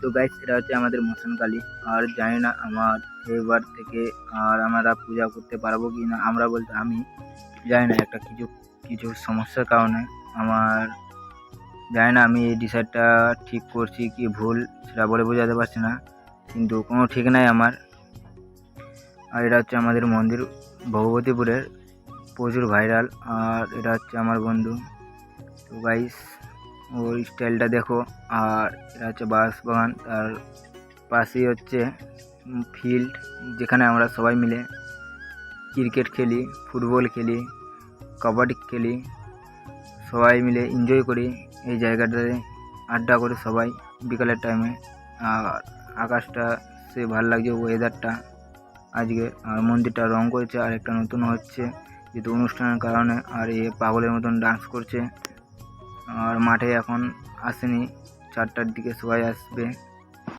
তো গাইস এটা হচ্ছে আমাদের মশান কালী। আর জানি না আমার এবার থেকে আর আমরা পূজা করতে পারব কি না আমরা বলতে আমি জানি না একটা কিছু কিছু সমস্যার কারণে। আমার জানি না আমি এই ডিসাইডটা ঠিক করছি কি ভুল সেটা বলে বোঝাতে পারছি না, কিন্তু কোনো ঠিক নাই আমার। আর এটা হচ্ছে আমাদের মন্দির, ভগবতীপুরের। প্রচুর ভাইরাল আর এটা হচ্ছে আমার বন্ধু। তো গাইস ওর স্টাইলটা দেখো। আর এটা হচ্ছে বাঁশ বাগান, তার পাশেই হচ্ছে ফিল্ড যেখানে আমরা সবাই মিলে ক্রিকেট খেলি ফুটবল খেলি, কবাডি খেলি, সবাই মিলে এনজয় করি এই জায়গাটাতে। আড্ডা করে সবাই বিকালের টাইমে আর আকাশটা সে ভালো লাগছে ওয়েদারটা আজকে। আর মন্দিরটা রং করেছে, আর একটা নতুন হচ্ছে, যেহেতু অনুষ্ঠানের কারণে, আর এ পাগলের মতন ডান্স করছে। আর মাঠে এখন আসেনি চারটার দিকে সবাই আসবে।